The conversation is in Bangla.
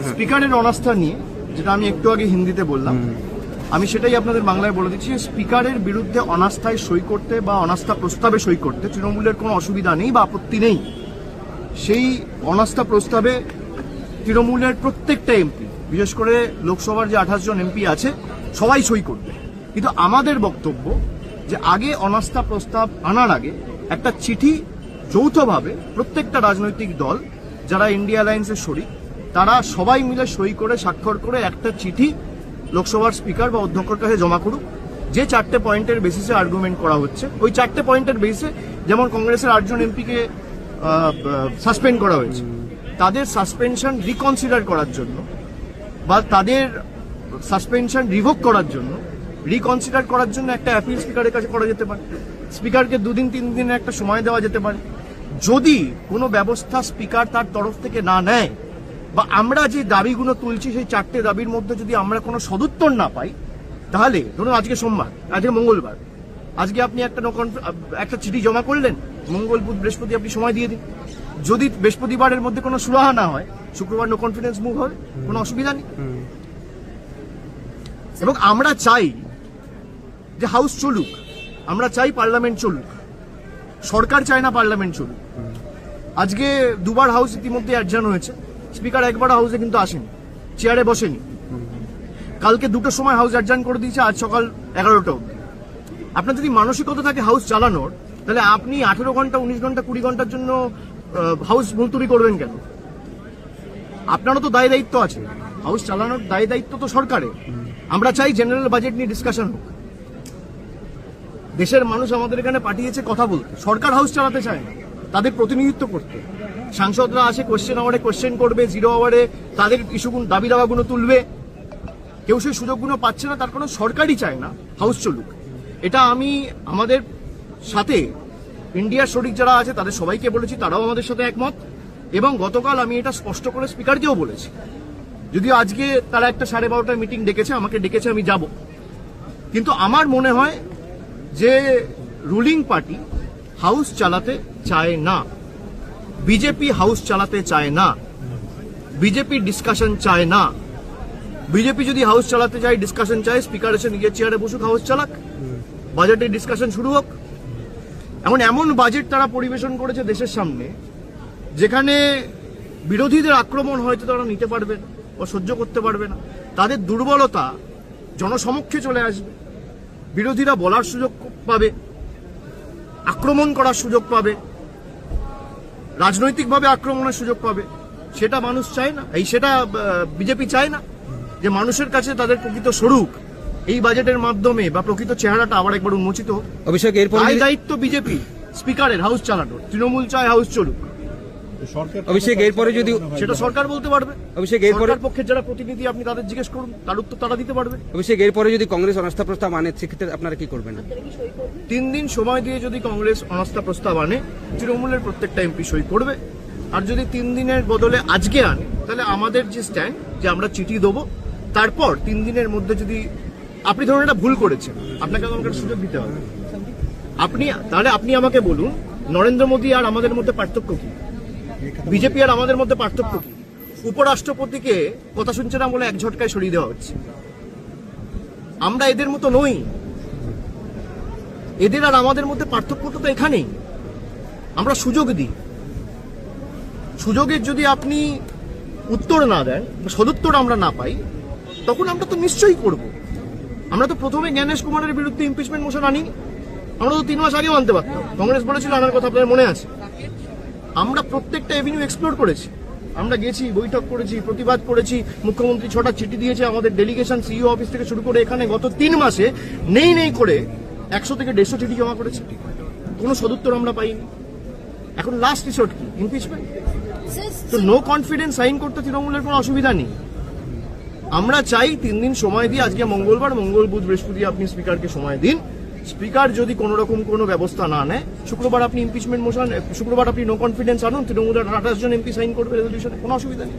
স্পিকারের অনাস্থা নিয়ে যেটা আমি একটু আগে হিন্দিতে বললাম আমি সেটাই আপনাদের বাংলায় বলে দিচ্ছি স্পিকারের বিরুদ্ধে অনাস্থায় সই করতে বা অনাস্থা প্রস্তাবে সই করতে তৃণমূলের কোনো অসুবিধা নেই বা আপত্তি নেই। সেই অনাস্থা প্রস্তাবে তৃণমূলের প্রত্যেকটা এমপি বিশেষ করে লোকসভার যে আঠাশ জন এমপি আছে সবাই সই করবে। কিন্তু আমাদের বক্তব্য যে আগে অনাস্থা প্রস্তাব আনার আগে একটা চিঠি যৌথভাবে প্রত্যেকটা রাজনৈতিক দল যারা ইন্ডিয়া অ্যালায়েন্সের শরিক তারা সবাই মিলে সই করে, স্বাক্ষর করে একটা চিঠি লোকসভার স্পিকার বা অধ্যক্ষর কাছে জমা করুক। যে চারটে পয়েন্টের বেসিসে আর্গুমেন্ট করা হচ্ছে। ওই চারটে পয়েন্টের বেসিসে যেমন কংগ্রেসের আটজন এমপিকে সাসপেন্ড করা হয়েছে। তাদের সাসপেনশন রিকনসিডার করার জন্য বা তাদের সাসপেনশন রিভোক করার জন্য রিকনসিডার করার জন্য একটা অ্যাপিল স্পিকারের কাছে করা যেতে পারে। স্পিকারকে দুদিন তিন দিনের একটা সময় দেওয়া যেতে পারে। যদি কোনো ব্যবস্থা স্পিকার তার তরফ থেকে না নেয় বা আমরা যে দাবিগুলো তুলছি সেই চারটে দাবির মধ্যে যদি আমরা কোনো সদুত্তর না পাই, তাহলে ধরুন আজকে সোমবার, আজকে মঙ্গলবার, আজকে আপনি একটা একটা চিঠি জমা করলেন, মঙ্গল, বুধ, বৃহস্পতি আপনি সময় দিয়ে দিন। যদি বৃহস্পতিবারের মধ্যে কোনো সুরাহা না হয়, শুক্রবার নো কনফিডেন্স মুভ হবে, কোনো অসুবিধা নেই। এবং আমরা চাই যে হাউস চলুক, আমরা চাই পার্লামেন্ট চলুক, সরকার চায় না পার্লামেন্ট চলুক। আজকে দুবার হাউস ইতিমধ্যে অ্যাডজান হয়েছে। স্পিকার একবার হাউসে কিন্তু আসেনি, চেয়ারে বসেনি। কালকে দুটোর সময় হাউস অ্যাডজান করে দিয়েছে, আজ সকাল এগারোটা অব্দি আপনার যদি মানসিকতা থাকে হাউস চালানোর, তাহলে আপনি আঠেরো ঘণ্টা, উনিশ ঘণ্টা, কুড়ি ঘণ্টার জন্য হাউস মুলতুবি করবেন কেন? আপনারও তো দায় দায়িত্ব আছে। হাউস চালানোর দায় দায়িত্ব তো সরকারের। আমরা চাই জেনারেল বাজেট নিয়ে ডিসকাশন হোক। দেশের মানুষ আমাদের এখানে পাঠিয়েছে কথা বলতে। সরকার হাউস চালাতে চায় না। তাদের প্রতিনিধিত্ব করতে। সাংসদরা আসে কোশ্চেন আওয়ারে কোশ্চেন করবে জিরো আওয়ারে তাদের ইস্যুগুলো দাবি দাবাগুলো তুলবে। কেউ সেই সুযোগগুলো পাচ্ছে না, তার কোনো সরকারই চায় না হাউস চলুক। এটা আমি আমাদের সাথে ইন্ডিয়ার শরিক যারা আছে, তাদের সবাইকে বলেছি, তারাও আমাদের সাথে একমত। এবং গতকাল আমি এটা স্পষ্ট করে স্পিকারকেও বলেছি। যদিও আজকে তারা একটা সাড়ে বারোটার মিটিং ডেকেছে, আমাকে ডেকেছে, আমি যাব। কিন্তু আমার মনে হয় যে রুলিং পার্টি হাউস চালাতে চায় না। বিজেপি হাউস চালাতে চায় না। বিজেপি ডিসকাশন চায় না। বিজেপি যদি হাউস চালাতে চায় ডিসকাশন চায় স্পিকার এসে নিজের চেয়ারে বসুক, হাউস চালাক। বাজেটের ডিসকাশন শুরু হোক। এমন এমন বাজেট তারা পরিবেশন করেছে দেশের সামনে, যেখানে বিরোধীদের আক্রমণ হয়তো তারা নিতে পারবে না ও সহ্য করতে পারবে না। তাদের দুর্বলতা জনসমক্ষে চলে আসবে। বিরোধীরা বলার সুযোগ পাবে, আক্রমণ করার সুযোগ পাবে। রাজনৈতিকভাবে আক্রমণের সুযোগ পাবে। সেটা মানুষ চায় না। এই সেটা বিজেপি চায় না যে মানুষের কাছে তাদের প্রকৃত স্বরূপ। এই বাজেটের মাধ্যমে বা প্রকৃত চেহারাটা আবার একবার উন্মোচিত অভিষেক এরপর দায়িত্ব বিজেপি স্পিকারের হাউস চালানোর। তৃণমূল চায় হাউস চলুক। অভিষেক এরপরে যদি সেটা সরকার বলতে পারবে। অভিষেক এরপরে পক্ষের যারা প্রতিনিধি আপনি তাদের জিজ্ঞেস করুন তার উত্তর তারা দিতে পারবে। অভিষেক এরপরে যদি কংগ্রেস অনাস্থা প্রস্তাব আনে সেক্ষেত্রে আপনারা কি করবেন? তিন দিন সময় দিয়ে যদি কংগ্রেস অনাস্থা প্রস্তাব আনে তৃণমূলের প্রত্যেকটা এমপি সই করবে। আর যদি তিন দিনের বদলে আজকে আনে তাহলে আমাদের যে স্ট্যান্ড যে আমরা চিঠি দেবো তারপর তিন দিনের মধ্যে যদি আপনি ধরুন এটা ভুল করেছেন আপনাকে আমাকে সুযোগ দিতে হবে। আপনি তাহলে আপনি আমাকে বলুন নরেন্দ্র মোদী আর আমাদের মধ্যে পার্থক্য কি? বিজেপি আর আমাদের মধ্যে পার্থক্য কি? উপরাষ্ট্রপতিকে কথা শুনছে না বলে এক ঝটকায় সরিয়ে দেওয়া হচ্ছে। আমরা এদের মতো নই। এদের আর আমাদের মধ্যে পার্থক্যটা তো এখানেই। আমরা সুযোগ দিই। সুযোগের যদি আপনি উত্তর না দেন সদুত্তর আমরা না পাই, তখন আমরা তো নিশ্চয়ই করব। আমরা তো প্রথমে জ্ঞানেশ কুমারের বিরুদ্ধে ইমপিচমেন্ট মোশন আনি। আমরা তো তিন মাস আগেও আনতে পারতাম। কংগ্রেস বলেছিল আনার কথা আপনার মনে আছে? আমরা প্রত্যেকটা এভিনিউ এক্সপ্লোর করেছি। আমরা গেছি, বৈঠক করেছি, প্রতিবাদ করেছি, মুখ্যমন্ত্রী ছটা চিঠি দিয়েছে, আমাদের ডেলিগেশন সিইও অফিস থেকে শুরু করে এখানে গত তিন মাসে নেই নেই করে একশো থেকে দেড়শো চিঠি জমা করেছি। কোনো সদুত্তর আমরা পাইনি। এখন লাস্ট রিসোর্ট কি? ইমপিচমেন্ট তো নো কনফিডেন্স সাইন করতে তৃণমূলের কোনো অসুবিধা নেই। আমরা চাই তিন দিন সময় দিয়ে আজকে মঙ্গলবার, মঙ্গল, বুধ, বৃহস্পতি আপনি স্পিকারকে সময় দিন। স্পিকার যদি কোনো রকম কোনো ব্যবস্থা না নেয় শুক্রবার আপনি ইমপিচমেন্ট মোশন শুক্রবার আপনি নো কনফিডেন্স আনুন তৃণমূলের আঠাশ জন এমপি সাইন করবে রেজলিউশনে কোনো অসুবিধা নেই।